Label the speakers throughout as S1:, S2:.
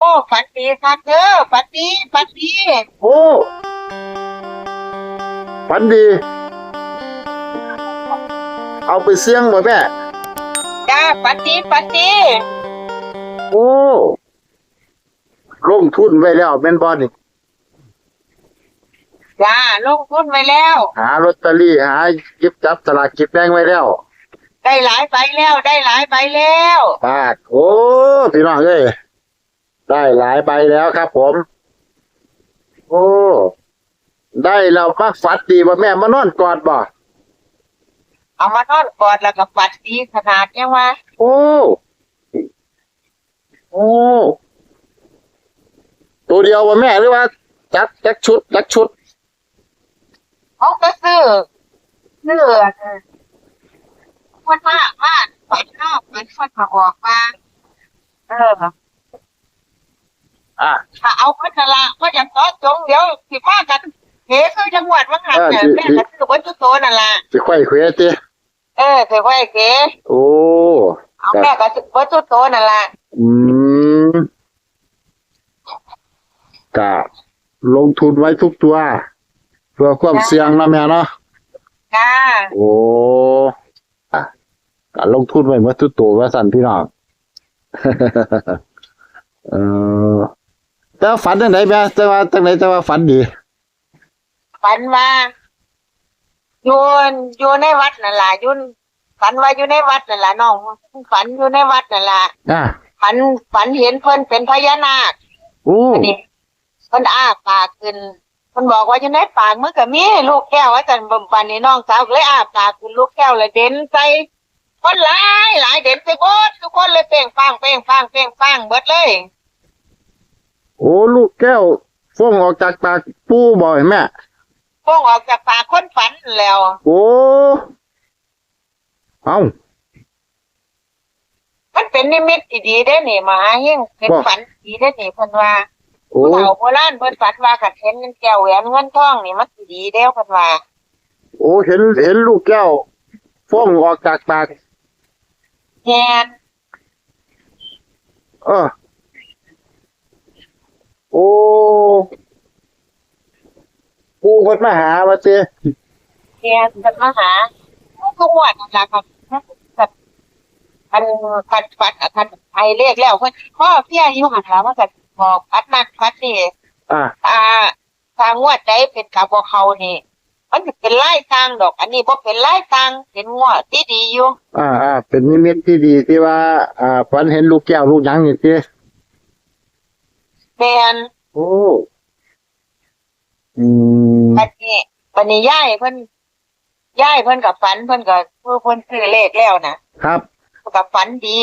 S1: โอ้ฝันดีครับเด้อฝันดีฝันดี
S2: โอ้ฝันดี เอาไปเสี่ยงบ่แม่
S1: จ้าฝันดีฝันดี
S2: โอ้ลงทุนไว้แล้วแม่นบ่นี่
S1: จ้าลงทุนไว้แล้ว
S2: หาลอตเตอรี่หาหยิบจับสลากกินแบ่งไว้แล้ว
S1: ได้หลายใบแล้ว ได้หลายใบแล้ว
S2: ปาดโอ้พี่น้องเอ้ย ได้หลายใบแล้วครับผม โอ้ ได้แล้วมักฝันดีบ่แม่มานอนกอดบ่
S1: เอามานอนกอดแล้วก็ฝันดีขนาดเนี้ยว่า
S2: โอ้ โอ้ ตัวเดียวบ่แม่หรือว่า จักจักชุด จักชุด
S1: เขาก็ซื้อซื้อคนมากมากฝันนอกฝันคนมาออกมาเออ
S2: อะ
S1: ถ้าเอาพัฒละก็จะต่อจงเดี๋ยวสิว่ากันเฮ้คือจังหวัดวังหันเนี่ยแม่ก็ซื้อวัตถุโตนั่นล่ะ
S2: สิไขว้เขวติ
S1: เออถือว่าไอ้เก๋
S2: โอ้
S1: เอาแม่ก็ซื้อวัตถุโตนั่นล่ะ
S2: อืมกะลงทุนไว้ทุกตัว เพื่อความเสี่ยงนะแม่เนาะ
S1: จ้า
S2: โอ้อะกะลงทุนไว้เมื่อทุกตัวว่าสั่นพี่น้องเออ แต่ว่าฝันจังไดแม่แต่ว่าจังไดแต่ว่าฝันดี
S1: ฝันว่าอยู่อยู่ในวัดนั่นล่ะอยุ่นฝันว่าอยู่ในวัดนั่นล่ะน้องฝันอยู่ในวัดนั่นล่ะ
S2: อะ
S1: ฝันฝันเห็นเพิ่นเป็นพญานาค
S2: โอ้
S1: อันนี้เพิ่นอ้าปากขึ้นเพิ่นบอกว่าอยู่ในปากมึงก็มีลูกแก้วว่าจันบันนี้น้องสาวก็เลยอ้าปากขึ้นลูกแก้วเลยเด่นใส่คนหลายหลายเด่นใส่เบดทุกคนเลยเป่งปังเป่งปังเป่งปังเบิดเลย
S2: โอ้ลูกแก้วฟองออกจากปากปูบ่อยแม่
S1: พวงออกจากปากคนฝันแล้ว
S2: โอ้เอ้า
S1: มันเป็นนิมิตที่ดีได้อนี่มหาเฮงเป็น
S2: ว่า
S1: ฝันดีได้อนี่เพิ่นว่า
S2: โอ้
S1: ผู้เฒ่าโบราณเพิ่นฝันว่าขัดเห็นเงินแก้วแหวนเงินทองนี่มันสิดีเด้อเพิ่นว่า
S2: โอ้เห็นเห็นลูกแก้วฟองออกจากปาก
S1: แม่น
S2: เออ โอ้ปูคนมาหาว่าเจ
S1: แม่นเพิ่นมาหาทุกงวันนั่นล่ะครับกับคันคันฝันอะคันไอเลขแล้วเพิ่นพ่อเพี้ยอยู่หันหลังว่าก็บอกพัดนักพัดนี่
S2: อะ
S1: ถ้าถ้างวดใดเป็นกับบ่เขานี่มันสิเป็นลายทางดอก อันนี้บ่เป็นลายทางเป็นงวดที่ดีอยู่
S2: อ่าอ่าเป็นนิมิตที่ดีที่ว่า อ่าฝันเห็นลูกแก้วลูกหยังนี่เจ
S1: แม่น
S2: โอ้อืม
S1: บัดนี้บัดนี้ย่ายเพิ่นย่ายเพิ่นกับฝันเพิ่นก็เพิ่นเพิ่นซื้อเลขแล้วนะครับเพิ่นกับฝันดี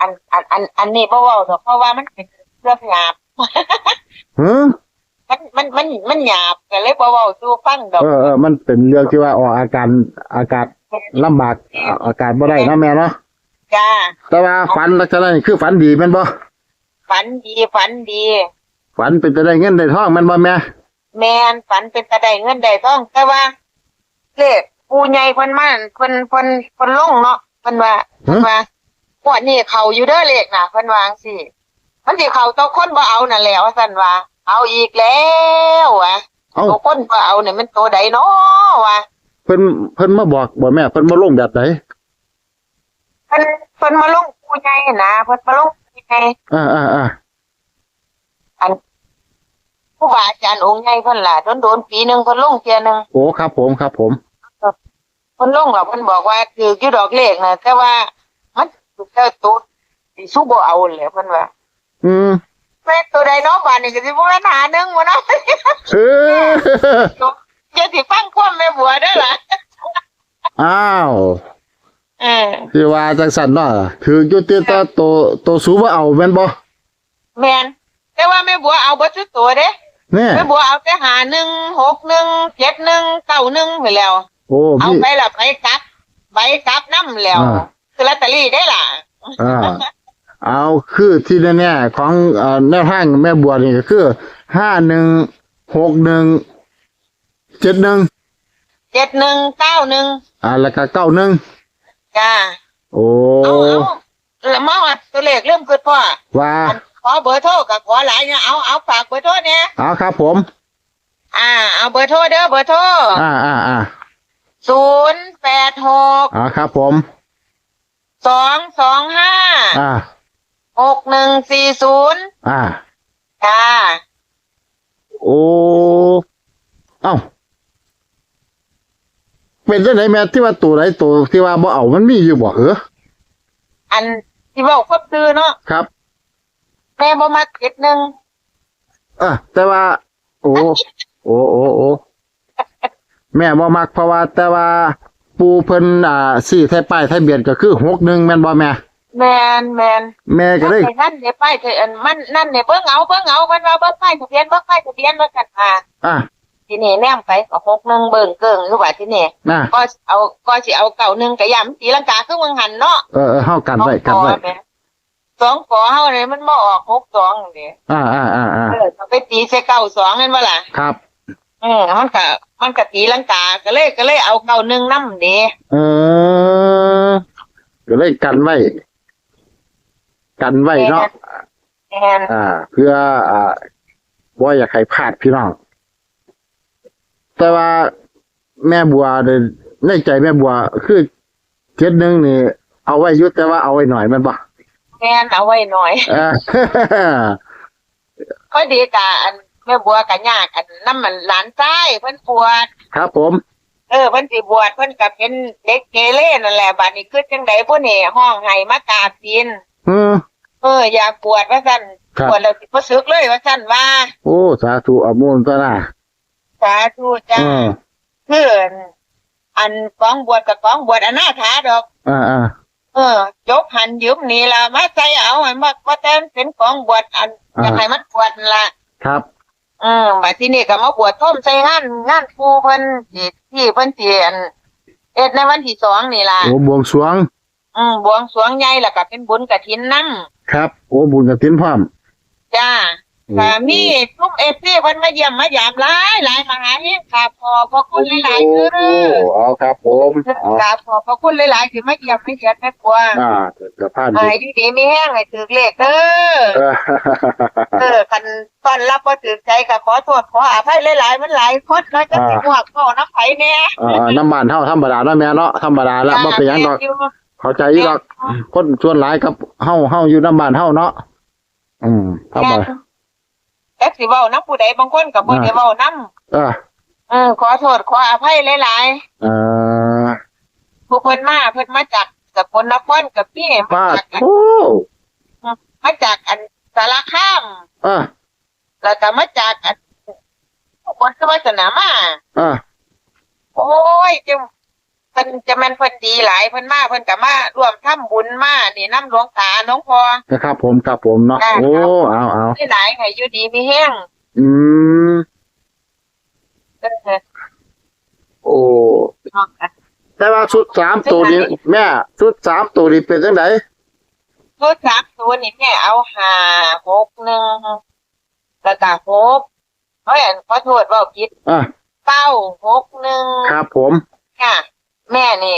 S1: อันอันอันอันนี้บ่เว้าดอกเพราะว่ามันเป็นเรื่องหยาบ
S2: หือ
S1: มันมันมันมันหยาบก็เลยบ่เว้าสู่ฟังดอก
S2: เออเออมันเป็นเรื่องที่ว่าออกอาการอากาศลำบากอ่าอากาศบ่ได้เนาะแม่เนาะ
S1: จ้า
S2: แต่ว่าฝันลักษณะนี้คือฝันดีแม่นบ่
S1: ฝันดีฝันดี
S2: ฝันเป็นไปได้เงินได้ทองแม่นบ่แม่
S1: แม่นฝันเป็นตะได้เงินได้ทองแต่ว่าเลขปู่ใหญ่เพิ่นมาเพิ่นเพิ่นเพิ่นลงเนาะเพิ่นว่าเพิ่นว่าพวกนี้เขาอยู่เด้อเลขน่ะเพิ่นวาจังซี่มันสิเขาตัวคนบ่เอานั่นแหละว่าซั่นว่า เอาอีกแล้วว่ะ
S2: เอ้า
S1: ตัวคนบ่เอาเนี่ยมันตัวใดเนาะว่ะ
S2: เพิ่นเพิ่นมาบอกบ่แม่เพิ่นมาลงแบบไหน
S1: เพิ่นเพิ่นมาลงปู่ใหญ่นะเพิ่นมาลง ปู่ใหญ่
S2: อ่าอ่าอ่า
S1: อันผู้บาอาจารย์องค์ใหญ่เพิ่นล่ะโดนๆปีหนึงเพิ่นลงเที่ยหนึง
S2: โอ้ครับผมครับผม
S1: เพิ่นลงแล้วเพิ่นบอกว่าคืออยู่ดอกเลขนะแต่ว่ามันเจ้าตัวสิสู้บ่เอาเลยเพิ่นว่า
S2: อืม
S1: แม่นตัวใดเนาะบาดนี้ก็สิบ่แม่นหาหนึงบ่เนาะ
S2: เออ
S1: อย่าสิฟังความแม่บัวเด้อล่ะ
S2: อ้าว
S1: เออ
S2: ที่ว่าจังซั่นเนาะถืออยู่ติตาโตโตสูบ่เอาแม่นบ่
S1: แม่นแต่ว่าแม่บัวเอาเบิดทุกตัวเด้
S2: แน่
S1: แม่บัวเอาแต่หาหนึ่งหกหนึ่งเจ็ดหนึ่งเก้าหนึ่งไปแล้ว
S2: โอ้
S1: เอา
S2: มี
S1: ไปละไปกลับไปกลับน้ำแล้ว
S2: อ่า
S1: คือลอตเตอรี่ได้ล่ะ
S2: อ่า เอาคือที่แน่ๆของเอ่อแนวทางแม่บัวนี่ก็คือ5161 71
S1: เจ็ดหนึ่งเก้าหนึ่ง
S2: อ่าแล้วก็91
S1: จ้า
S2: โอ้
S1: เอาเอาแล้วมาว่าตัวเลขเริ่มเกิดพ่อ
S2: ว่า
S1: ขอเบอร์โทรกับขอหลายเนี่ยเอาเอาฝากเบอร์โทรเนี่ย
S2: เอาครับผม
S1: อ่า เอาเบอร์โทรเด้อเบอร์โทร
S2: อ่าอ่าอ่า
S1: ศูนย์แปดหก
S2: เอาครับผม
S1: สองสองห้า
S2: อ่า
S1: หกหนึ่งสี่ศูนย์
S2: อ่า
S1: จ้า
S2: โอ้เอ้า เป็นจังไหนแม่ที่ว่าตัวไหนตัวที่ว่าบ่เอามันมีอยู่บ่เหรอ
S1: อันที่บอกควบซื้อเนาะ
S2: ครับ
S1: แม่บ่มาเก็ดหนึ่ง
S2: อะแต่ว่า โอ้โอ้โอ้โอ้แม่บ่มักเพราะว่าแต่ว่า ปูเพิ่นอ่าสี่ไทยป้ายไทยเบียนก็คือหกหนึ่งแม่นบ่แม่
S1: แมนแมน
S2: แม่ก็เลย
S1: ไอ้นั่นเนี่ยป้ายเธออันมันนั่นเนี่ยเบิ่งเอาเบิ่งเอามันว่าเบิ่งป้ายทะเบียนเบิ่งป้ายทะเบียนว่ากันมา
S2: อะ
S1: ทีนี่แนมไปก็หกหนึ่งเบิ่งเกิ่งอยู่ว่าที่นี่
S2: น่ะ
S1: ก็เอาก็สิเอาเก่าหนึ่งกะยำตีลังกาคือเมืองหันเนาะ
S2: เออเออเฮากันไว้กันไว้
S1: สองกอแหมสองกอเฮาเนี่ยมันบ่ออกหกสองนี่
S2: อ่าอ่าอ่าอ่า
S1: เออเอาไปตีใส่เก้าสองนั่นว่าล่ะ
S2: ครับ
S1: เออมันก็มันก็ตีลังกาก็เลยก็เลยเอาเก้าหนึ่งนำเด้
S2: เออก็เลยกันไว้กันไว้เนาะ
S1: แอน
S2: อ่า เพื่ออ่าบ่อยากให้พลาดพี่น้อง แต่ว่าแม่บัวในในใจแม่บัวคือเจ็ดหนึ่งนี่ เอาไว้อยุแต่ว่าเอาไว้หน่อยแมันบ่
S1: แอนเอาไว้หน่อย
S2: อ่า
S1: พอดีกะอันแม่บัวกะยากอันน้ำมันหลานใต้เพิ่นปวด
S2: ครับผม
S1: เออเพิ่นสิบวชเพิ่นก็เป็นเด็กเกเรนั่นแหละบัดนี้คือจังไดผู้นี่ห้องให้มากราบตีน
S2: อืม
S1: เอออยากบวชว่าซั่น
S2: ครับ
S1: บวชแล้วสิบ่สึกเลยว่าซั่นว่า
S2: โอ้สาธุอามูลตัวน่ะ
S1: สาธุจ้า
S2: อืม
S1: คืออันกองบวชกับกองบวชอนาถาดอก
S2: อ่าอ่า
S1: เออจกหันยืมนี่ล่ะมาใส่เอาให้มาว่าแต่มันเป็นกองบวชอันอยากให้มันบวชนั่นล่ะ
S2: ครับ
S1: อืมบัดที่นี่ก็มาบวชท่มใส่งานงานครูเพิ่นที่ที่เพิ่นสิอันเอ็ดในวันที่สองนี่ล่ะ
S2: โอ้บวงสรวง
S1: อืมบวงสรวงใหญ่แล้วก็เป็นบุญกฐินนำ
S2: ครับ โอ้บุญกับทินพร้อม
S1: จ้า ก็มีทุกเอฟซีเพิ่นมาเยี่ยมมาหยาบหลายหลายมาหาเฮงค่ะพอพระคุณหลายๆคือ
S2: โอ้เอาครับผมเอา
S1: กราบขอบพระคุณหลายๆที่มาเยี่ยมมาเยียนแม่กวาง
S2: อ่าจะพลาด
S1: หายดีๆมีแห้งให้ถือเลขเด้อ
S2: เออ
S1: เออคันต้อนรับบ่ถือใจก็ขอโทษขออภัยหลายๆมันหลายคนเนาะจะสิหวกเข้าน้ำไผแน่
S2: เออน้ำมันเท่าธรรมดาเนาะแม่เนาะธรรมดาละบ่เป็นหยังดอกเข้าใจอยู่ดอกคนส่วนหลายกับเฮาเฮาอยู่น้ำบ้านเฮาเนาะอืมธรรมดา
S1: แต่ สิเว้านำผู้ใดบางคนก็บ่ได้เว้านำ
S2: เออ
S1: เออขอโทษขออภัยหลาย
S2: เออ
S1: ๆผู้เพิ่นมาเพิ่นมาจากสกลนครกับพี่มา
S2: ป้าด
S1: จากอัน
S2: โอ้
S1: มาจากอันสารคาม
S2: เออ
S1: แล้วก็มาจากอันคนก็วาสนามา
S2: เออ
S1: โอ้ยจะเพิ่นจะแม่นเพิ่นดีหลายเพิ่นมาเพิ่นก็มาร่วมทำบุญมานี่น้ำหลวงตาน้องพอ
S2: นะครับผมครับผมเนาะ
S1: ได้ครับ
S2: โอ้เอาเอา
S1: ได้หลายให้อยู่ดีมีแห้ง
S2: อืม
S1: เออ
S2: โอ้
S1: น้องกัน
S2: แต่ว่าชุดสามตัวนี้แม่ชุดสามตัวนี้เป็นจังได
S1: ชุดสามตัวนี่แม่เอาห้าหกหนึ่งแล้วก็หกเฮ้ยอันขอโทษเว่าผิด
S2: อะ
S1: เก้าหกหนึ่ง
S2: ครับผม
S1: ค่ะ แม่นี่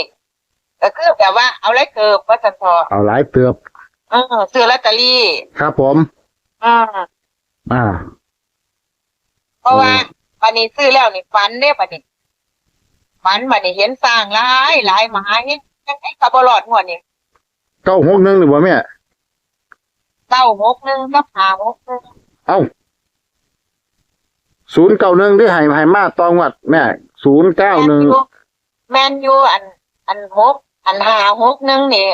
S1: ก็คือแบบว่าเอาไรเกิบว่าสันพอ
S2: เอาหลายเตือบ
S1: เออซื้อลอตเตอรี่
S2: ครับผม
S1: อืม
S2: อ่า
S1: เพราะว่า
S2: อืม
S1: ปันนี้ซื้อแล้วนี่ฝันเด้ปันนี้ฝันปันนี้เห็นสร้างหลายหลายมหาเห็นจังไอ้กับบลอดหัวนี่
S2: เก้าหกหนึ่งหรือว่าแม่
S1: เก้าหกหนึ่งกับห้าหกหนึ่ง
S2: เอ้าศูนย์เก้าหนึ่งที่ให้ให้มาตองวัดแม่ศูนย์เก้าหนึ่ง
S1: แมนยูอัน อันหกอันห้าหกหนึ่งนี่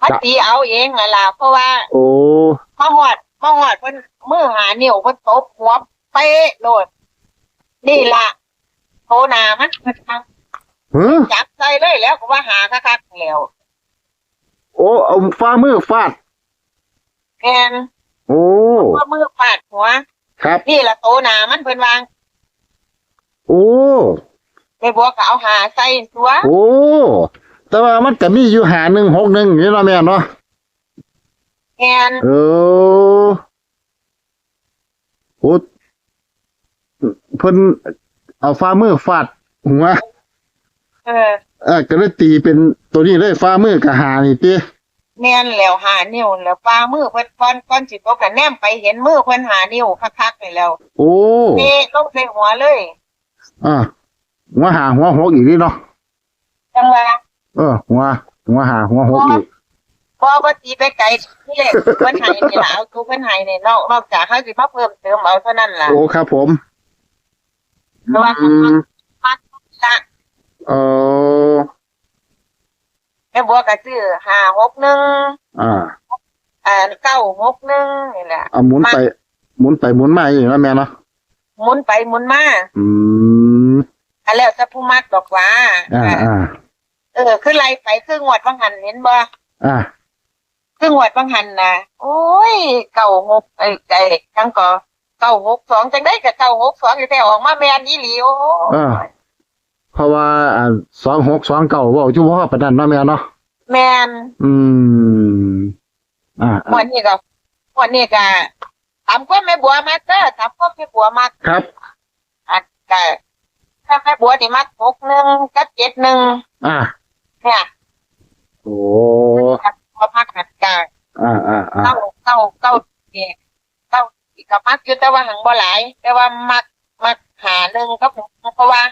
S1: พัดตีเอาเองน่ะล่ะเพราะว่า
S2: โอ้
S1: มาหอดมาหอดเพิ่นมือหานิ้วเพิ่นตบหัวเป๊ะโลดนี่ล่ะโทนามันเพิ่นทาง
S2: เฮ้อ
S1: จับใจเลยแล้วก็ว่าหาคักๆแล้ว
S2: โอ้เอาฟ้ามือฟาด
S1: แมน
S2: โอ้
S1: ว่ามือปาดหัว
S2: ครับ
S1: นี่ละโตหนามันเพิ่นวาง
S2: โอ้
S1: ไปบัวก็เอาหาใส่ตัว
S2: โอ้ แต่ว่ามันก็มีอยู่หาหนึ่งหกหนึ่งนี่เนาะแม่เนาะ
S1: แมน
S2: เออโอ้เพิ่นเอาฟ้ามือฟาดหัว
S1: เออ
S2: เออก็เลยตีเป็นตัวนี้เลยฟ้ามือกับหานี่ติ
S1: แม่นแล้วหานิ้วแล้วปลามือเพิ่นก่อนก่อนสิตกกันแนมไปเห็นมือเพิ่นหานิ้วคักๆนี่แล้ว
S2: โอ้
S1: เตะลงใส่หัวเลย
S2: อ่า หัวหาหัวหกอีกนี่เนาะ
S1: จังว่า
S2: เออ หัว หัวหาหัวหกอีก
S1: บ่บ่ตีไปไกลนี่แหละเพิ่นให้นี่ล่ะเอาตัวเพิ่นให้นี่นอกนอกจากเขาสิมาเพิ่มเติมเอาเท่านั้นล่ะ
S2: โอ้ครับผม
S1: เพราะว่า
S2: อืม
S1: มักละ
S2: เออ
S1: แม่บัวก็ซื้อ561
S2: อ่า
S1: อ่า961นี่แหละ
S2: เอาหมุนไป หมุนไปหมุนมาอย่างนี้นะแม่เนาะ
S1: หมุนไปหมุนมา
S2: อืม
S1: อันแล้วแต่ผู้มักบอกว่า
S2: อ่าอ่า
S1: เออคือไล่ไปคืองวดบางหันเห็นบ่
S2: อ่า
S1: คืองวดบางหันนะโอ้ยเก้าหกไอ้ไอ้ทั้งก็เก้าหกสองจังได้กับเก้าหกสองแต่ออกมาแม่นอีหลีโอ้
S2: เออเพราะว่าอ่าสองหกสองเก่าว่าจุ่ว่าประดันเนาะแม่เนาะ
S1: แม่น
S2: อืมอ่า
S1: งวดนี้ก็งวดนี้ก็ถามว่าแม่บัวมาเตอร์ถามว่าแม่บัวมา
S2: ครับ
S1: อันก็ ถ้าแม่บัวนี่มาหกหนึ่งกับเจ็ดหนึ่ง
S2: อ่า
S1: เนี่ย
S2: โอ้
S1: พอพักหัดกา
S2: อ่าอ่าอ่า
S1: เก้าเก้าเก้าเนี่ยเก้าอีกกับมักอยู่แต่ว่าหังบ่หลาย แต่ว่ามักมักหาหนึ่งครับเพราะว่า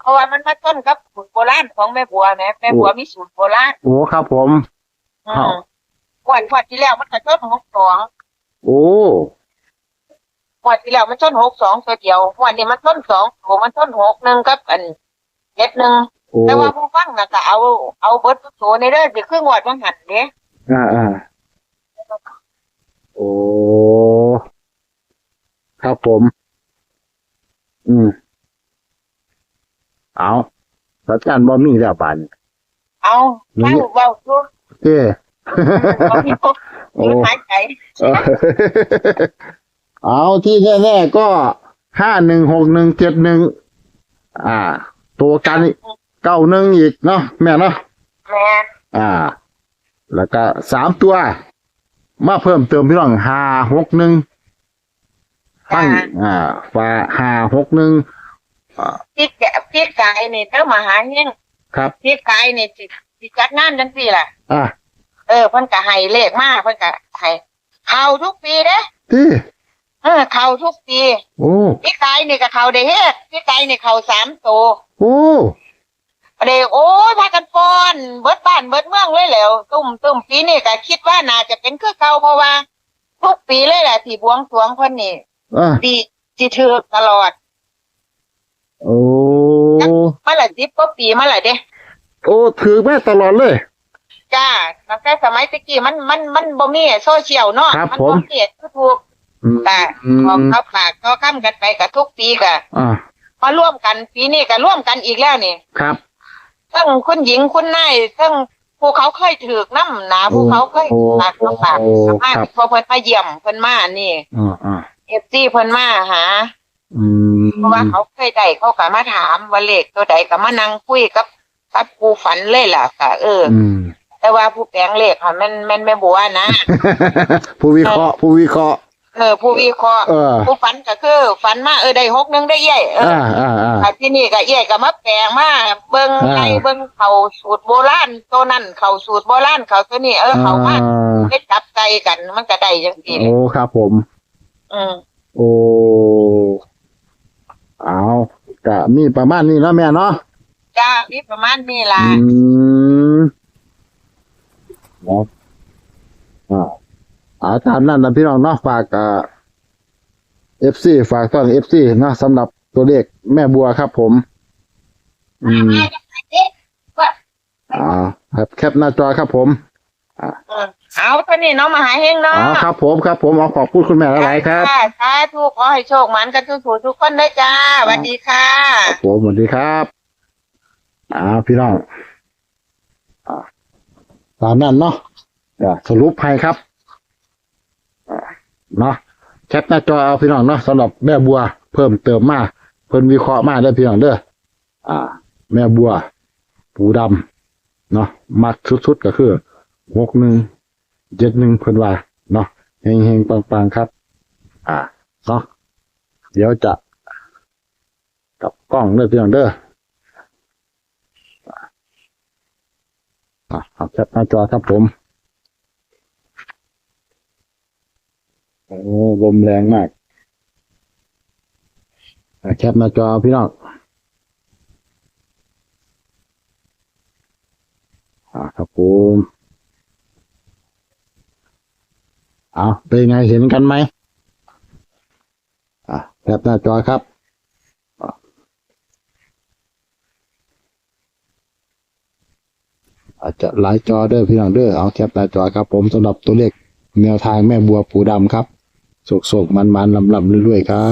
S1: เพราะว่ามันมาต้นกับสูตรโบราณของแม่บัวนะแม่บัวมีสูตรโบราณ
S2: โอ้ครับผม
S1: อื
S2: อ้าว
S1: มวันวันที่แล้วมันก็ต้นหกสอง
S2: โอ้
S1: วันที่แล้วมันต้นหกสองตัวเดียววันนี้มันต้นสองโอ้มันต้นหกหนึ่งกับอันเจ็ดหนึ่ง
S2: โอ้
S1: แต่ว่าผู้ฟังน่ะก็เอาเอาเบิร์ตโซในเรื่องสิครึ่งวัดบางหันเด้
S2: อ่าอ่าโอ้ครับผม อืม เอาสัจจันบ่มีแล้วปานนี้
S1: เอา
S2: นี่
S1: เล่าเบาตัว
S2: เจ้
S1: เอาพี่พก
S2: โอ้
S1: หายใจ
S2: เออ เอาที่แน่ๆก็ห้าหนึ่งหกหนึ่งเจ็ดหนึ่งอ่า ตัวกันเก้าหนึ่งอีกเนาะแม่เนาะ
S1: แม่น
S2: อ่า แล้วก็สามตัว มาเพิ่มเติมพี่น้องห้าหกหนึ่งตั้งอ่าฟ้าห้าหกหนึ่ง
S1: พี่แกะพี่กายนี่เจ้ามาหาเฮง
S2: ครับ
S1: พี่กายนี่สิสิจัดงานจังซี่ล่ะ
S2: อ่า
S1: เออเพิ่นก็ให้เลขมาเพิ่นก็ให้เข้าทุกปีเด้
S2: ที่
S1: เออเข้าทุกปี
S2: โอ้
S1: พี่กายนี่ก็เข้าได้เฮ็ดพี่กายนี่เข้าสามตัว
S2: โอ้
S1: เด้โอ้ยพากันป้อน เบิดบ้านเบิดเมืองเลยแหล้ว ตุ้มตุ้มปีนี้ก็คิดว่าน่าจะเป็นคือเก่าเพราะว่า ทุกปีเลยแหละที่บวงสรวงเพิ่นนี่
S2: อ่า
S1: ดีสิถือตลอด
S2: โอ้
S1: มาละ10กว่าปีมาละเด้
S2: โอ้ถือแม่ตลอดเลย
S1: จ้าตั้งแต่สมัยตะกี้มันมันมันบ่มีโซเชียลเนาะ
S2: ครับ
S1: มั
S2: ผม
S1: บ่มียูทูบ
S2: อืม
S1: แต่
S2: อืม
S1: ของเขาฝากเขาค้ำกันไปกับทุกปีก็
S2: อ่า
S1: มาร่วมกันปีนี้ก็ร่วมกันอีกแล้วนี่
S2: ครับ
S1: ทั้งคุณหญิงคุณนายทั้งผู้เขาเคยถือกน้ำหนาผู้เขาเคย
S2: โอ้
S1: ฝากเขาฝาก
S2: โอ้
S1: สามารถ
S2: ครับ
S1: พอเพิ่นมาเยี่ยมเพิ่นมานี่
S2: อ่าอ่า
S1: เอฟซีเพิ่นมาหา
S2: อืม
S1: เพราะว่าเขาเคยได้เขาก็มาถามว่าเลขตัวใดก็มานั่งคุยกับกับผู้ฝันเลยล่ะค่ะ เออ
S2: อืม
S1: แต่ว่าผู้แปลงเลขค่ะมันมันไม่บัวนะ
S2: ผู้วิเคราะห์ผู้วิเคราะห์
S1: เออผู้วิเคราะห์
S2: เออ
S1: ผู้ฝันก็คือ ฝันมาเออได้หกหนึงได้เย่เออ
S2: อ่าอ่าอ่า
S1: อะที่นี่ก็เย่ก็มาแปลงมาเบิ่ง
S2: อ่า
S1: ไอ้เบิ่งเขาสูตรโบราณตัวนั้นเขาสูตรโบราณเขาตัวนี้เออเขามา
S2: อ่า
S1: ได้จับใจกันมันก็ได้จังซี่แหละ
S2: โอ้ครับผม
S1: อืม
S2: โอ้เอากะมีประมาณนี้เนาะแม่เนาะ
S1: จ้ามีประมาณนี้ล่ะ
S2: อืมเนาะอ่าเอาตามนั้นนะพี่น้องเนาะฝากอ่าเอฟซีฝากต้อนเอฟซีเนาะสำหรับตัวเลขแม่บัวครับ ผม อืมอ่าครับแคปหน้าจอครับผม
S1: อืมเอาตัวนี้น้องมาหาเฮงเนาะ
S2: อ๋อครับผมครับผมเอาขอบคุณคุณแม่หลายๆครับ
S1: จ้าสาธุขอให้โชคหมันกันทุกผู้ทุกคนด้วยจ้าสวัสดีค่ะ
S2: ครับผมสวัสดีครับอ่าพี่น้องอ่าตามนั้นเนาะอ่าสรุปให้ครับอ่า เนาะแคปหน้าจอเอาพี่น้องเนาะสำหรับแม่บัว เพิ่มเติมมาเพิ่นวิเคราะห์มาได้พี่น้องเด้ออ่า แม่บัว ปูดำเนาะมักสุดๆก็คือหกหนึ่งเจ็ดหนึ่งเพิ่นว่าเนาะเฮงๆปังๆครับ อ่าเนาะเดี๋ยวจะกับกล้องเด้อพี่น้องเด้ออะเอาแคปหน้าจอครับผม โอ้ลมแรงมากอะแคปหน้าจอพี่น้องอ่าครับผมเอาเป็นไงเห็นกันไหมอะแคปหน้าจอครับอะอาจจะหลายจอเด้อพี่น้องเด้อเอาแคปหน้าจอครับ ผมสำหรับตัวเลขแนวทางแม่บัวปูดำครับ โศกโศกมันมันลำลำเรื่อยๆครับ